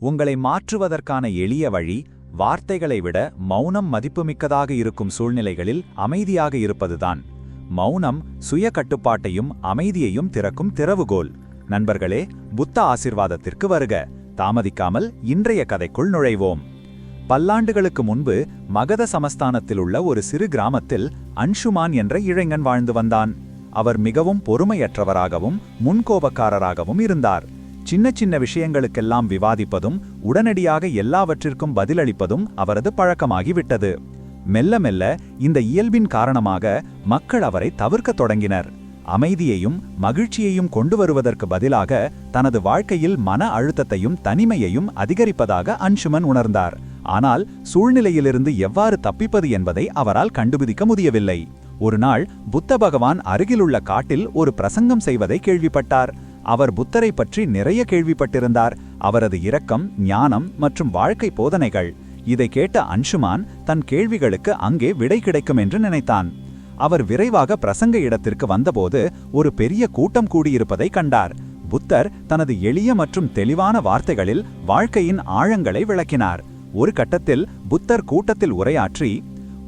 உங்களை மாற்றுவதற்கான எளிய வழி வார்த்தைகளை விட மௌனம் மதிப்புமிக்கதாக இருக்கும் சூழ்நிலைகளில் அமைதியாக இருப்பதுதான். மௌனம் சுய கட்டுப்பாட்டையும் அமைதியையும் திறக்கும் திறவுகோல். நண்பர்களே புத்த ஆசிர்வாதத்திற்கு வருக. தாமதிக்காமல் இன்றைய கதைக்குள் நுழைவோம். பல்லாண்டுகளுக்கு முன்பு மகத சமஸ்தானத்தில் உள்ள ஒரு சிறு கிராமத்தில் அன்ஷுமான் என்ற இளைஞன் வாழ்ந்து வந்தான். அவர் மிகவும் பொறுமையற்றவராகவும் முன்கோபக்காரராகவும் இருந்தார். சின்ன சின்ன விஷயங்களுக்கெல்லாம் விவாதிப்பதும் உடனடியாக எல்லாவற்றிற்கும் பதிலளிப்பதும் அவரது பழக்கமாகிவிட்டது. மெல்ல மெல்ல இந்த இயல்பின் காரணமாக மக்கள் அவரை தவிர்க்கத் தொடங்கினர். அமைதியையும் மகிழ்ச்சியையும் கொண்டு வருவதற்கு பதிலாக தனது வாழ்க்கையில் மன அழுத்தத்தையும் தனிமையையும் அதிகரிப்பதாக அன்சுமன் உணர்ந்தார். ஆனால் சூழ்நிலையிலிருந்து எவ்வாறு தப்பிப்பது என்பதை அவரால் கண்டுபிடிக்க முடியவில்லை. ஒரு நாள் புத்த பகவான் அருகிலுள்ள காட்டில் ஒரு பிரசங்கம் செய்வதை கேள்விப்பட்டார். அவர் புத்தரை பற்றி நிறைய கேள்விப்பட்டிருந்தார். அவரது இரக்கம் ஞானம் மற்றும் வாழ்க்கை போதனைகள். இதை கேட்ட அன்ஷுமான் தன் கேள்விகளுக்கு அங்கே விடை கிடைக்கும் என்று நினைத்தான். அவர் விரைவாக பிரசங்க இடத்திற்கு வந்தபோது ஒரு பெரிய கூட்டம் கூடியிருப்பதை கண்டார். புத்தர் தனது எளிய மற்றும் தெளிவான வார்த்தைகளில் வாழ்க்கையின் ஆழங்களை விளக்கினார். ஒரு கட்டத்தில் புத்தர் கூட்டத்தில் உரையாற்றி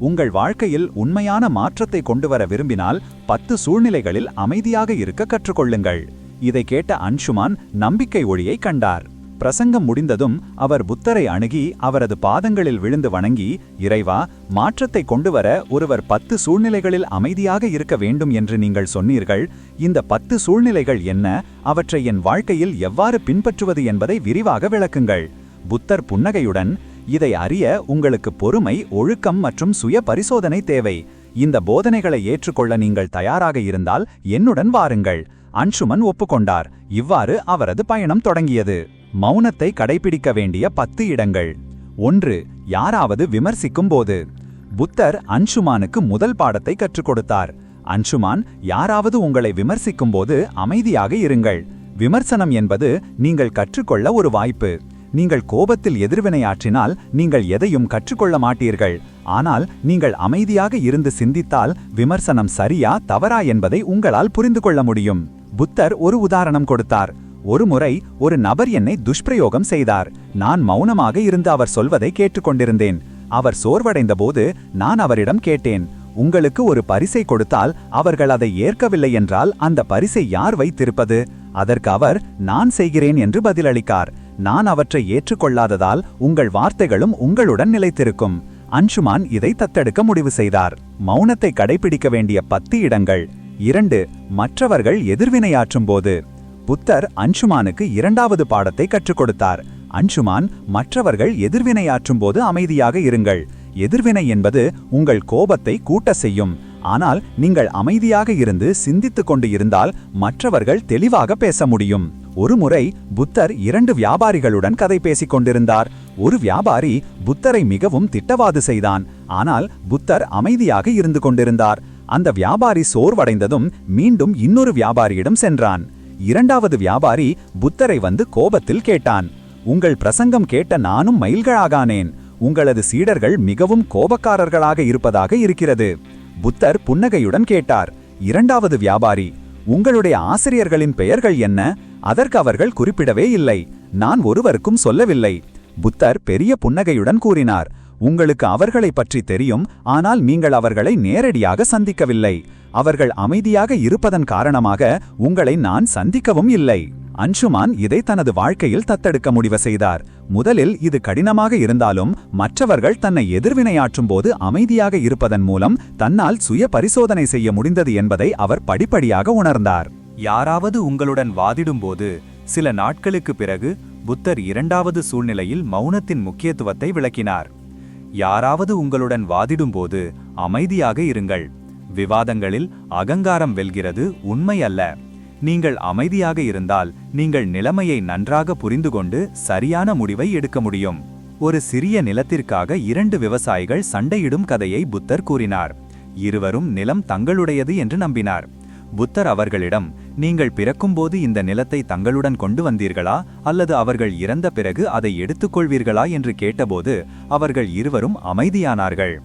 உங்கள் வாழ்க்கையில் உண்மையான மாற்றத்தை கொண்டுவர விரும்பினால் பத்து சூழ்நிலைகளில் அமைதியாக இருக்க கற்றுக்கொள்ளுங்கள். இதை கேட்ட அன்ஷுமான் நம்பிக்கை ஒளியை கண்டார். பிரசங்கம் முடிந்ததும் அவர் புத்தரை அணுகி அவரது பாதங்களில் விழுந்து வணங்கி இறைவா மாற்றத்தை கொண்டுவர ஒருவர் பத்து சூழ்நிலைகளில் அமைதியாக இருக்க வேண்டும் என்று நீங்கள் சொன்னீர்கள். இந்த பத்து சூழ்நிலைகள் என்ன? அவற்றை என் வாழ்க்கையில் எவ்வாறு பின்பற்றுவது என்பதை விரிவாக விளக்குங்கள் புத்தர் புன்னகையுடன் இதை அறிய உங்களுக்கு பொறுமை ஒழுக்கம் மற்றும் சுய பரிசோதனை தேவை. இந்த போதனைகளை ஏற்றுக்கொள்ள நீங்கள் தயாராக இருந்தால் என்னுடன் வாருங்கள். அன்ஷுமன் ஒப்புக்கொண்டார். இவ்வாறு அவரது பயணம் தொடங்கியது. மௌனத்தை கடைபிடிக்க வேண்டிய பத்து இடங்கள். ஒன்று யாராவது விமர்சிக்கும் போது புத்தர் அன்ஷுமானுக்கு முதல் பாடத்தை கற்றுக் கொடுத்தார். அன்ஷுமான் யாராவது உங்களை விமர்சிக்கும் போது அமைதியாக இருங்கள். விமர்சனம் என்பது நீங்கள் கற்றுக்கொள்ள ஒரு வாய்ப்பு. நீங்கள் கோபத்தில் எதிர்வினையாற்றினால் நீங்கள் எதையும் கற்றுக்கொள்ள மாட்டீர்கள். ஆனால் நீங்கள் அமைதியாக இருந்து சிந்தித்தால் விமர்சனம் சரியா தவறா என்பதை உங்களால் புரிந்து கொள்ள முடியும். புத்தர் ஒரு உதாரணம் கொடுத்தார். ஒரு முறை ஒரு நபர் என்னை துஷ்பிரயோகம் செய்தார். நான் மௌனமாக இருந்து அவர் சொல்வதை கேட்டுக்கொண்டிருந்தேன். அவர் சோர்வடைந்தபோது நான் அவரிடம் கேட்டேன். உங்களுக்கு ஒரு பரிசை கொடுத்தால் அவர்கள் அதை ஏற்கவில்லை என்றால் அந்த பரிசை யார் வைத்திருப்பது? அதற்கு அவர் நான் செய்கிறேன் என்று பதிலளிக்கார். நான் அவற்றை ஏற்றுக்கொள்ளாததால் உங்கள் வார்த்தைகளும் உங்களுடன் நிலைத்திருக்கும். அன்ஷுமான் இதை தத்தெடுக்க முடிவு செய்தார். மௌனத்தை கடைபிடிக்க வேண்டிய பத்து இடங்கள். இரண்டு மற்றவர்கள் எதிர்வினையாற்றும் போது. புத்தர் அன்சுமானுக்கு இரண்டாவது பாடத்தை கற்றுக் கொடுத்தார். அன்சுமான் மற்றவர்கள் எதிர்வினையாற்றும் போது அமைதியாக இருங்கள். எதிர்வினை என்பது உங்கள் கோபத்தை கூட்ட செய்யும். ஆனால் நீங்கள் அமைதியாக இருந்து சிந்தித்துக் கொண்டு இருந்தால் மற்றவர்கள் தெளிவாக பேச முடியும். ஒருமுறை புத்தர் இரண்டு வியாபாரிகளுடன் கதை பேசிக் கொண்டிருந்தார். ஒரு வியாபாரி புத்தரை மிகவும் திட்டவாது செய்தான். ஆனால் புத்தர் அமைதியாக இருந்து கொண்டிருந்தார். அந்த வியாபாரி சோர்வடைந்ததும் மீண்டும் இன்னொரு வியாபாரியிடம் சென்றான். இரண்டாவது வியாபாரி புத்தரை வந்து கோபத்தில் கேட்டான் உங்கள் பிரசங்கம் கேட்ட நானும் மயில்களாகானேன். உங்களது சீடர்கள் மிகவும் கோபக்காரர்களாக இருப்பதாக இருக்கிறது. புத்தர் புன்னகையுடன் கேட்டார் இரண்டாவது வியாபாரி உங்களுடைய ஆசிரியர்களின் பெயர்கள் என்ன? அதற்கு அவர்கள் குறிப்பிடவே இல்லை. நான் ஒருவருக்கும் சொல்லவில்லை. புத்தர் பெரிய புன்னகையுடன் கூறினார் உங்களுக்கு அவர்களை பற்றி தெரியும் ஆனால் நீங்கள் அவர்களை நேரடியாக சந்திக்கவில்லை. அவர்கள் அமைதியாக இருப்பதன் காரணமாக உங்களை நான் சந்திக்கவும் இல்லை. அன்சுமான் இதை தனது வாழ்க்கையில் தத்தெடுக்க முடிவு செய்தார். முதலில் இது கடினமாக இருந்தாலும் மற்றவர்கள் தன்னை எதிர்வினையாற்றும் போது அமைதியாக இருப்பதன் மூலம் தன்னால் சுய பரிசோதனை செய்ய முடிந்தது என்பதை அவர் படிப்படியாக உணர்ந்தார். யாராவது உங்களுடன் வாதிடும்போது சில நாட்களுக்கு பிறகு புத்தர் இரண்டாவது சூழ்நிலையில் மௌனத்தின் முக்கியத்துவத்தை விளக்கினார். யாராவது உங்களுடன் வாதிடும்போது அமைதியாக இருங்கள். விவாதங்களில் அகங்காரம் வெல்கிறது உண்மை அல்ல. நீங்கள் அமைதியாக இருந்தால் நீங்கள் நிலைமையை நன்றாக புரிந்து கொண்டு சரியான முடிவை எடுக்க முடியும். ஒரு சிறிய நிலத்திற்காக இரண்டு விவசாயிகள் சண்டையிடும் கதையை புத்தர் கூறினார். இருவரும் நிலம் தங்களுடையது என்று நம்பினார். புத்தர் அவர்களிடம் நீங்கள் பிறக்கும்போது இந்த நிலத்தை தங்களுடன் கொண்டு வந்தீர்களா? அல்லது அவர்கள் இறந்த பிறகு அதை எடுத்துக்கொள்வீர்களா? என்று கேட்டபோது அவர்கள் இருவரும் அமைதியானார்கள்.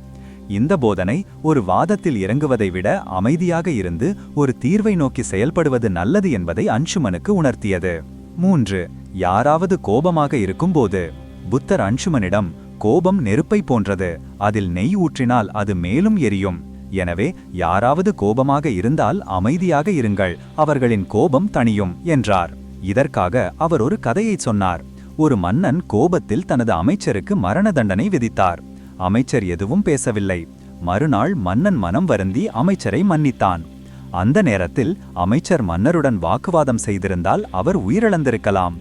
இந்த போதனை ஒரு வாதத்தில் இறங்குவதை விட அமைதியாக இருந்து ஒரு தீர்வை நோக்கி செயல்படுவது நல்லது என்பதை அன்சுமனுக்கு உணர்த்தியது. மூன்று. யாராவது கோபமாக இருக்கும்போது புத்தர் அன்சுமனிடம் கோபம் நெருப்பை போன்றது. அதில் நெய் ஊற்றினால் அது மேலும் எரியும். எனவே யாராவது கோபமாக இருந்தால் அமைதியாக இருங்கள் அவர்களின் கோபம் தணியும் என்றார். இதற்காக அவர் ஒரு கதையைச் சொன்னார். ஒரு மன்னன் கோபத்தில் தனது அமைச்சருக்கு மரண தண்டனை விதித்தார். அமைச்சர் எதுவும் பேசவில்லை. மறுநாள் மன்னன் மனம் வருந்தி அமைச்சரை மன்னித்தான். அந்த நேரத்தில் அமைச்சர் மன்னருடன் வாக்குவாதம் செய்திருந்தால் அவர் உயிரிழந்திருக்கலாம்.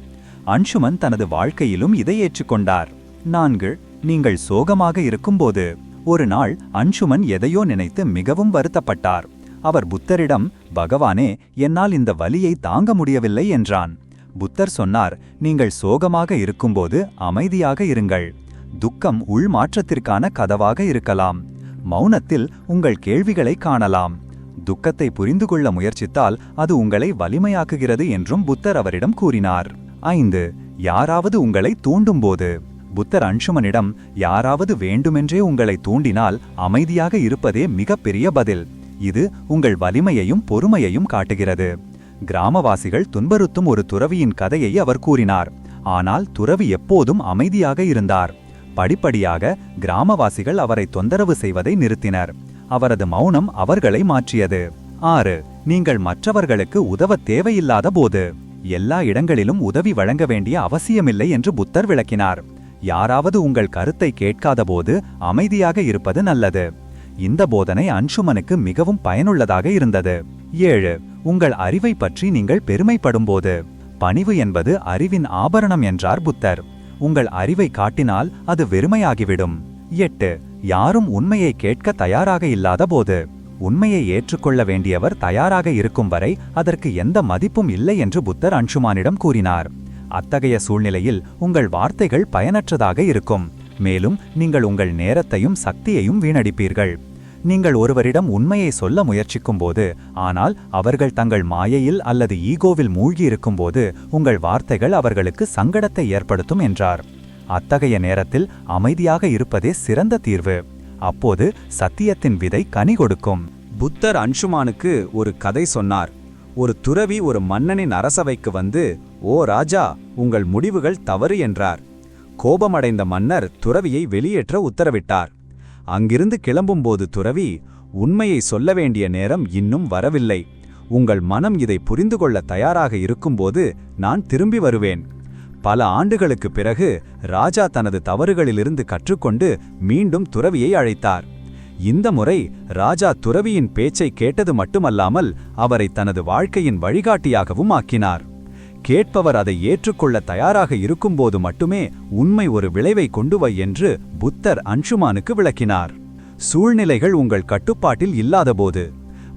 அன்ஷுமன் தனது வாழ்க்கையிலும் இதை ஏற்றுக்கொண்டார். நான்கு நீங்கள் சோகமாக இருக்கும்போது ஒரு நாள் அன்சுமன் எதையோ நினைத்து மிகவும் வருத்தப்பட்டார். அவர் புத்தரிடம் பகவானே என்னால் இந்த வலியை தாங்க முடியவில்லை என்றான். புத்தர் சொன்னார் நீங்கள் சோகமாக இருக்கும்போது அமைதியாக இருங்கள். துக்கம் உள்மாற்றத்திற்கான கதவாக இருக்கலாம். மௌனத்தில் உங்கள் கேள்விகளை காணலாம். துக்கத்தை புரிந்து கொள்ள முயற்சித்தால் அது உங்களை வலிமையாக்குகிறது என்றும் புத்தர் அவரிடம் கூறினார். ஐந்து யாராவது உங்களை தூண்டும்போது புத்தர் அன்சுமனிடம் யாராவது வேண்டுமென்றே உங்களை தூண்டினால் அமைதியாக இருப்பதே மிகப்பெரிய பதில். இது உங்கள் வலிமையையும் பொறுமையையும் காட்டுகிறது. கிராமவாசிகள் துன்புறுத்தும் ஒரு துறவியின் கதையை அவர் கூறினார். ஆனால் துறவி எப்போதும் அமைதியாக இருந்தார். படிப்படியாக கிராமவாசிகள் அவரை தொந்தரவு செய்வதை நிறுத்தினர். அவரது மௌனம் அவர்களை மாற்றியது. ஆறு நீங்கள் மற்றவர்களுக்கு உதவ தேவையில்லாத போது எல்லா இடங்களிலும் உதவி வழங்க வேண்டிய அவசியமில்லை என்று புத்தர் விளக்கினார். யாராவது உங்கள் கருத்தை கேட்காதபோது அமைதியாக இருப்பது நல்லது. இந்த போதனை அன்ஷுமனுக்கு மிகவும் பயனுள்ளதாக இருந்தது. ஏழு உங்கள் அறிவை பற்றி நீங்கள் பெருமைப்படும்போது. பணிவு என்பது அறிவின் ஆபரணம் என்றார் புத்தர். உங்கள் அறிவை காட்டினால் அது வெறுமையாகிவிடும். எட்டு யாரும் உண்மையை கேட்க தயாராக இல்லாத போது உண்மையை ஏற்றுக்கொள்ள வேண்டியவர் தயாராக இருக்கும் வரை அதற்கு எந்த மதிப்பும் இல்லை என்று புத்தர் அன்ஷுமானிடம் கூறினார். அத்தகைய சூழ்நிலையில் உங்கள் வார்த்தைகள் பயனற்றதாக இருக்கும். மேலும் நீங்கள் உங்கள் நேரத்தையும் சக்தியையும் வீணடிப்பீர்கள். நீங்கள் ஒருவரிடம் உண்மையை சொல்ல முயற்சிக்கும்போது ஆனால் அவர்கள் தங்கள் மாயையில் அல்லது ஈகோவில் மூழ்கியிருக்கும்போது உங்கள் வார்த்தைகள் அவர்களுக்கு சங்கடத்தை ஏற்படுத்தும் என்றார். அத்தகைய நேரத்தில் அமைதியாக இருப்பதே சிறந்த தீர்வு. அப்போது சத்தியத்தின் விதை கனி கொடுக்கும். புத்தர் அன்ஷுமானுக்கு ஒரு கதை சொன்னார். ஒரு துறவி ஒரு மன்னனின் அரசவைக்கு வந்து ஓ ராஜா உங்கள் முடிவுகள் தவறு என்றார். கோபமடைந்த மன்னர் துறவியை வெளியேற்ற உத்தரவிட்டார். அங்கிருந்து கிளம்பும்போது துறவி உண்மையை சொல்ல வேண்டிய நேரம் இன்னும் வரவில்லை. உங்கள் மனம் இதை புரிந்து கொள்ள தயாராக இருக்கும்போது நான் திரும்பி வருவேன். பல ஆண்டுகளுக்கு பிறகு ராஜா தனது தவறுகளிலிருந்து கற்றுக்கொண்டு மீண்டும் துறவியை அழைத்தார். இந்த முறை ராஜா துறவியின் பேச்சை கேட்டது மட்டுமல்லாமல் அவரை தனது வாழ்க்கையின் வழிகாட்டியாகவும் ஆக்கினார். கேட்பவர் அதை ஏற்றுக்கொள்ள தயாராக இருக்கும்போது மட்டுமே உண்மை ஒரு விளைவை கொண்டு வை என்று புத்தர் அன்ஷுமானுக்கு விளக்கினார். சூழ்நிலைகள் உங்கள் கட்டுப்பாட்டில் இல்லாதபோது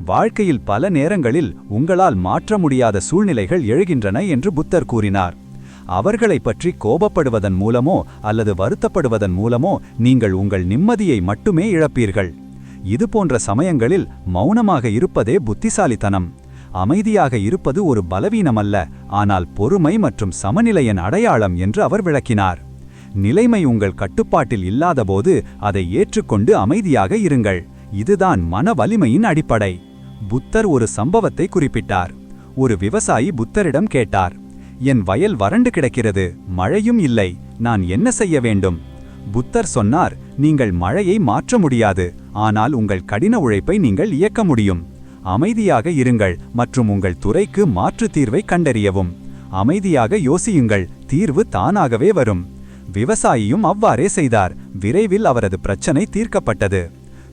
வாழ்க்கையில் பல நேரங்களில் உங்களால் மாற்ற முடியாத சூழ்நிலைகள் எழுகின்றன என்று புத்தர் கூறினார். அவர்களை பற்றி கோபப்படுவதன் மூலமோ அல்லது வருத்தப்படுவதன் மூலமோ நீங்கள் உங்கள் நிம்மதியை மட்டுமே இழப்பீர்கள். இது போன்ற சமயங்களில் மௌனமாக இருப்பதே புத்திசாலித்தனம். அமைதியாக இருப்பது ஒரு பலவீனமல்ல ஆனால் பொறுமை மற்றும் சமநிலையின் அடையாளம் என்று அவர் விளக்கினார். நிலைமை உங்கள் கட்டுப்பாட்டில் இல்லாதபோது அதை ஏற்றுக்கொண்டு அமைதியாக இருங்கள். இதுதான் மன வலிமையின் அடிப்படை. புத்தர் ஒரு சம்பவத்தை குறிப்பிட்டார். ஒரு விவசாயி புத்தரிடம் கேட்டார் என் வயல் வறண்டு கிடக்கிறது மழையும் இல்லை நான் என்ன செய்ய வேண்டும்? புத்தர் சொன்னார் நீங்கள் மழையை மாற்ற முடியாது ஆனால் உங்கள் கடின உழைப்பை நீங்கள் இயக்க முடியும். அமைதியாக இருங்கள் மற்றும் உங்கள் துறைக்கு மாற்று தீர்வை கண்டறியவும். அமைதியாக யோசியுங்கள் தீர்வு தானாகவே வரும். விவசாயியும் அவ்வாறே செய்தார். விரைவில் அவரது பிரச்சனை தீர்க்கப்பட்டது.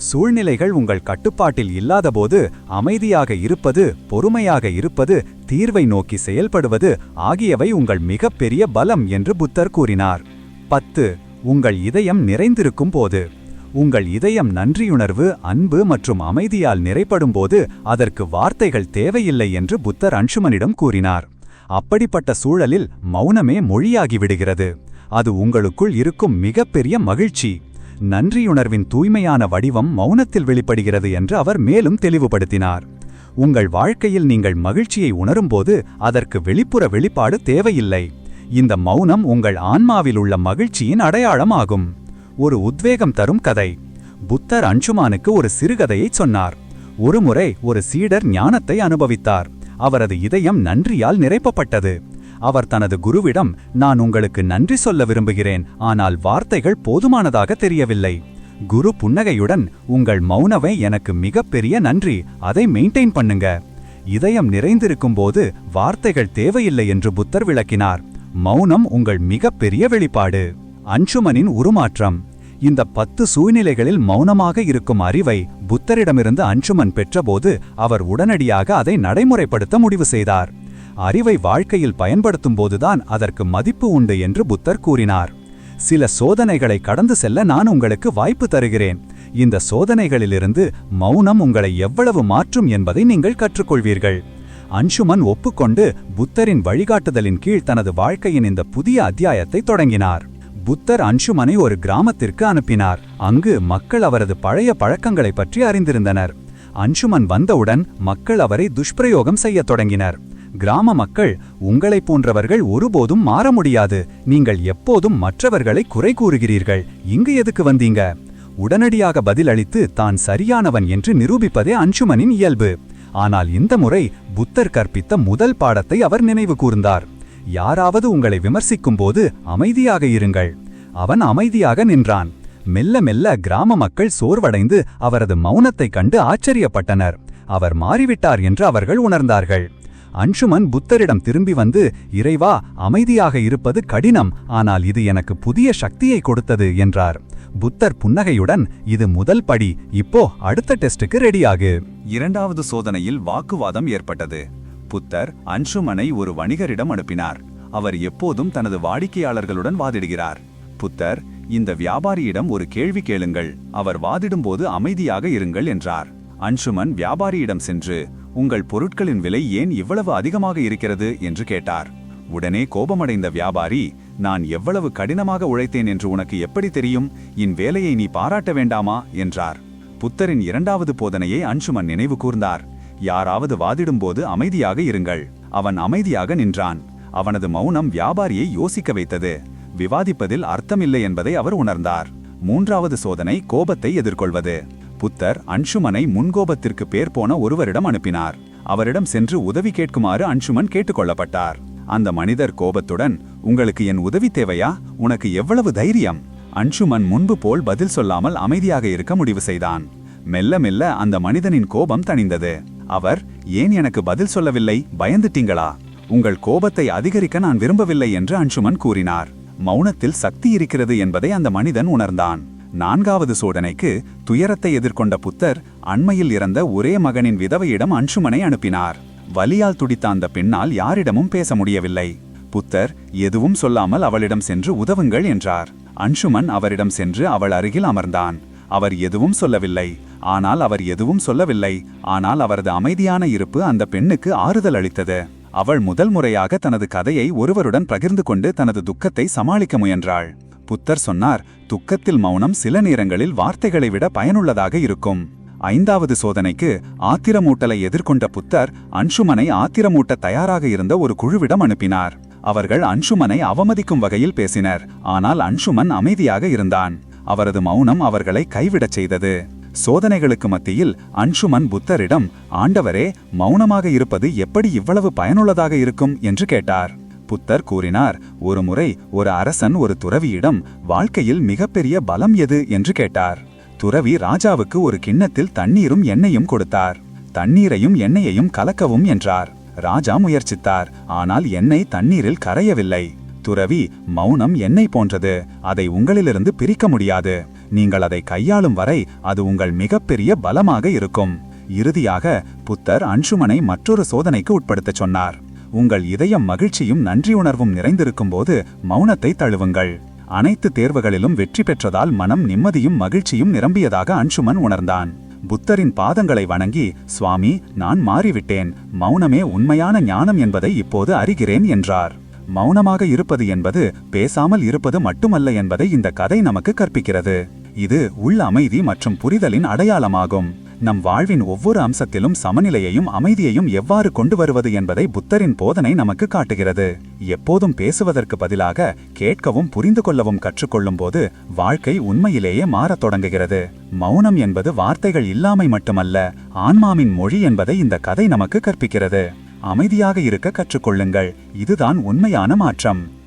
சூழ்நிலைகள் உங்கள் கட்டுப்பாட்டில் இல்லாதபோது அமைதியாக இருப்பது பொறுமையாக இருப்பது தீர்வை நோக்கி செயல்படுவது ஆகியவை உங்கள் மிகப்பெரிய பலம் என்று புத்தர் கூறினார். பத்து. உங்கள் இதயம் நிறைந்திருக்கும் போது. உங்கள் இதயம் நன்றியுணர்வு அன்பு மற்றும் அமைதியால் நிறைப்படும்போது அதற்கு வார்த்தைகள் தேவையில்லை என்று புத்தர் அன்சுமனிடம் கூறினார். அப்படிப்பட்ட சூழலில் மௌனமே மொழியாகிவிடுகிறது. அது உங்களுக்குள் இருக்கும் மிகப்பெரிய மகிழ்ச்சி. நன்றியுணர்வின் தூய்மையான வடிவம் மௌனத்தில் வெளிப்படுகிறது என்று அவர் மேலும் தெளிவுபடுத்தினார். உங்கள் வாழ்க்கையில் நீங்கள் மகிழ்ச்சியை உணரும்போது அதற்கு வெளிப்புற வெளிப்பாடு தேவையில்லை. இந்த மௌனம் உங்கள் ஆன்மாவில் உள்ள மகிழ்ச்சியின் அடையாளம் ஆகும் ஒரு உத்வேகம் தரும் கதை. புத்தர் அஞ்சுமானுக்கு ஒரு சிறுகதையை சொன்னார். ஒருமுறை ஒரு சீடர் ஞானத்தை அனுபவித்தார். அவரது இதயம் நன்றியால் நிரப்பப்பட்டது அவர் தனது குருவிடம் நான் உங்களுக்கு நன்றி சொல்ல விரும்புகிறேன் ஆனால் வார்த்தைகள் போதுமானதாக தெரியவில்லை. குரு புன்னகையுடன் உங்கள் மௌனவை எனக்கு மிகப்பெரிய நன்றி அதை மெயின்டைன் பண்ணுங்க. இதயம் நிறைந்திருக்கும் போது வார்த்தைகள் தேவையில்லை என்று புத்தர் விளக்கினார். மௌனம் உங்கள் மிகப்பெரிய வெளிப்பாடு. அன்சுமனின் உருமாற்றம். இந்த பத்து சூழ்நிலைகளில் மௌனமாக இருக்கும் அறிவை புத்தரிடமிருந்து அன்சுமன் பெற்றபோது அவர் உடனடியாக அதை நடைமுறைப்படுத்த முடிவு செய்தார். அறிவை வாழ்க்கையில் பயன்படுத்தும் போதுதான் அதற்கு மதிப்பு உண்டு என்று புத்தர் கூறினார். சில சோதனைகளை கடந்து செல்ல நான் உங்களுக்கு வாய்ப்பு தருகிறேன். இந்த சோதனைகளிலிருந்து மௌனம் உங்களை எவ்வளவு மாற்றும் என்பதை நீங்கள் கற்றுக்கொள்வீர்கள். அன்சுமன் ஒப்புக்கொண்டு புத்தரின் வழிகாட்டுதலின் கீழ் தனது வாழ்க்கையின் இந்த புதிய அத்தியாயத்தை தொடங்கினார். புத்தர் அன்ஷுமனை ஒரு கிராமத்திற்கு அனுப்பினார். அங்கு மக்கள் அவரது பழைய பழக்கங்களை பற்றி அறிந்திருந்தனர். அன்ஷுமன் வந்தவுடன் மக்கள் அவரை துஷ்பிரயோகம் செய்யத் தொடங்கினர். கிராம மக்கள் உங்களைப் போன்றவர்கள் ஒருபோதும் மாற முடியாது. நீங்கள் எப்போதும் மற்றவர்களை குறை கூறுகிறீர்கள். இங்கு எதுக்கு வந்தீங்க உடனடியாக பதிலளித்து தான் சரியானவன் என்று நிரூபிப்பதே அன்சுமனின் இயல்பு. ஆனால் இந்த முறை புத்தர் கற்பித்த முதல் பாடத்தை அவர் நினைவு கூர்ந்தார். யாராவது உங்களை விமர்சிக்கும் போது அமைதியாக இருங்கள். அவன் அமைதியாக நின்றான். மெல்ல மெல்ல கிராம மக்கள் சோர்வடைந்து அவரது மௌனத்தைக் கண்டு ஆச்சரியப்பட்டனர். அவர் மாறிவிட்டார் என்று அவர்கள் உணர்ந்தார்கள். அன்ஷுமன் புத்தரிடம் திரும்பி வந்து இறைவா அமைதியாக இருப்பது கடினம் ஆனால் இது எனக்கு புதிய சக்தியை கொடுத்தது என்றார். புத்தர் புன்னகையுடன் இது முதல் படி இப்போ அடுத்த டெஸ்டுக்கு ரெடியாகு. இரண்டாவது சோதனையில் வாக்குவாதம் ஏற்பட்டது. புத்தர் அன்சுமனை ஒரு வணிகரிடம் அனுப்பினார். அவர் எப்போதும் தனது வாடிக்கையாளர்களுடன் வாதிடுகிறார். புத்தர் இந்த வியாபாரியிடம் ஒரு கேள்வி கேளுங்கள். அவர் வாதிடும்போது அமைதியாக இருங்கள் என்றார். அன்சுமன் வியாபாரியிடம் சென்று உங்கள் பொருட்களின் விலை ஏன் இவ்வளவு அதிகமாக இருக்கிறது? என்று கேட்டார். உடனே கோபமடைந்த வியாபாரி நான் எவ்வளவு கடினமாக உழைத்தேன் என்று உனக்கு எப்படி தெரியும்? இன் வேலையை நீ பாராட்ட வேண்டாமா? என்றார். புத்தரின் இரண்டாவது போதனையை அன்சுமன் நினைவு கூர்ந்தார். யாராவது வாதிடும்போது அமைதியாக இருங்கள். அவன் அமைதியாக நின்றான். அவனது மௌனம் வியாபாரியை யோசிக்க வைத்தது. விவாதிப்பதில் அர்த்தமில்லை என்பதை அவர் உணர்ந்தார். மூன்றாவது சோதனை கோபத்தை எதிர்கொள்வது. புத்தர் அன்ஷுமனை முன்கோபத்திற்கு பேர் போன ஒருவரிடம் அனுப்பினார். அவரிடம் சென்று உதவி கேட்குமாறு அன்ஷுமன் கேட்டுக்கொள்ளப்பட்டார். அந்த மனிதர் கோபத்துடன் உங்களுக்கு என் உதவி தேவையா? உனக்கு எவ்வளவு தைரியம்? அன்ஷுமன் முன்பு போல் பதில் சொல்லாமல் அமைதியாக இருக்க முடிவு செய்தான். மெல்ல மெல்ல அந்த மனிதனின் கோபம் தணிந்தது. அவர் ஏன் எனக்கு பதில் சொல்லவில்லை? பயந்துட்டீங்களா? உங்கள் கோபத்தை அதிகரிக்க நான் விரும்பவில்லை என்று அன்சுமன் கூறினார். மௌனத்தில் சக்தி இருக்கிறது என்பதை அந்த மனிதன் உணர்ந்தான். நான்காவது சோதனைக்கு துயரத்தை எதிர்கொண்ட புத்தர் அண்மையில் இறந்த ஒரே மகனின் விதவையிடம் அன்சுமனை அனுப்பினார். வலியால் துடித்த அந்த பெண்ணால் யாரிடமும் பேச முடியவில்லை. புத்தர் எதுவும் சொல்லாமல் அவளிடம் சென்று உதவுங்கள் என்றார். அன்சுமன் அவரிடம் சென்று அவள் அருகில் அமர்ந்தான். அவர் எதுவும் சொல்லவில்லை. ஆனால் அவர் எதுவும் சொல்லவில்லை. ஆனால் அவரது அமைதியான இருப்பு அந்த பெண்ணுக்கு ஆறுதல் அளித்தது. அவள் முதல் முறையாக தனது கதையை ஒருவருடன் பகிர்ந்து கொண்டு தனது துக்கத்தை சமாளிக்க முயன்றாள். புத்தர் சொன்னார் துக்கத்தில் மௌனம் சில நேரங்களில் வார்த்தைகளை விட பயனுள்ளதாக இருக்கும். ஐந்தாவது சோதனைக்கு ஆத்திரமூட்டலை எதிர்கொண்ட புத்தர் அன்ஷுமனை ஆத்திரமூட்ட தயாராக இருந்த ஒரு குழுவிடம் அனுப்பினார். அவர்கள் அன்ஷுமனை அவமதிக்கும் வகையில் பேசினர். ஆனால் அன்ஷுமன் அமைதியாக இருந்தான். அவரது மௌனம் அவர்களை கைவிடச் செய்தது. சோதனைகளுக்கு மத்தியில் அன்ஷுமன் புத்தரிடம் ஆண்டவரே மௌனமாக இருப்பது எப்படி இவ்வளவு பயனுள்ளதாக இருக்கும்? என்று கேட்டார். புத்தர் கூறினார் ஒருமுறை ஒரு அரசன் ஒரு துறவியிடம் வாழ்க்கையில் மிகப்பெரிய பலம் எது? என்று கேட்டார். துறவி ராஜாவுக்கு ஒரு கிண்ணத்தில் தண்ணீரும் எண்ணெயும் கொடுத்தார். தண்ணீரையும் எண்ணெயையும் கலக்கவும் என்றார். ராஜா முயற்சித்தார் ஆனால் எண்ணெய் தண்ணீரில் கரையவில்லை. துறவி மௌனம் எண்ணெய் போன்றது. அதை உங்களிலிருந்து பிரிக்க முடியாது. நீங்கள் அதை கையாளும் வரை அது உங்கள் மிகப்பெரிய பலமாக இருக்கும். இறுதியாக புத்தர் அன்ஷுமனை மற்றொரு சோதனைக்கு உட்படுத்தச் சொன்னார். உங்கள் இதயம் மகிழ்ச்சியும் நன்றியுணர்வும் நிறைந்திருக்கும் போது மௌனத்தை தழுவுங்கள். அனைத்து தேர்வுகளிலும் வெற்றி பெற்றதால் மனம் நிம்மதியும் மகிழ்ச்சியும் நிரம்பியதாக அன்ஷுமன் உணர்ந்தான். புத்தரின் பாதங்களை வணங்கி சுவாமி நான் மாறிவிட்டேன். மௌனமே உண்மையான ஞானம் என்பதை இப்போது அறிகிறேன் என்றார். மௌனமாக இருப்பது என்பது பேசாமல் இருப்பது மட்டுமல்ல என்பதை இந்த கதை நமக்கு கற்பிக்கிறது. இது உள் அமைதி மற்றும் புரிதலின் அடையாளமாகும். நம் வாழ்வின் ஒவ்வொரு அம்சத்திலும் சமநிலையையும் அமைதியையும் எவ்வாறு கொண்டு வருவது என்பதை புத்தரின் போதனை நமக்கு காட்டுகிறது. எப்போதும் பேசுவதற்கு பதிலாக கேட்கவும் புரிந்து கொள்ளவும் கற்றுக்கொள்ளும் போது வாழ்க்கை உண்மையிலேயே மாறத் தொடங்குகிறது. மௌனம் என்பது வார்த்தைகள் இல்லாமை மட்டுமல்ல ஆன்மாவின் மொழி என்பதை இந்த கதை நமக்கு கற்பிக்கிறது. அமைதியாக இருக்க கற்றுக்கொள்ளுங்கள். இதுதான் உண்மையான மாற்றம்.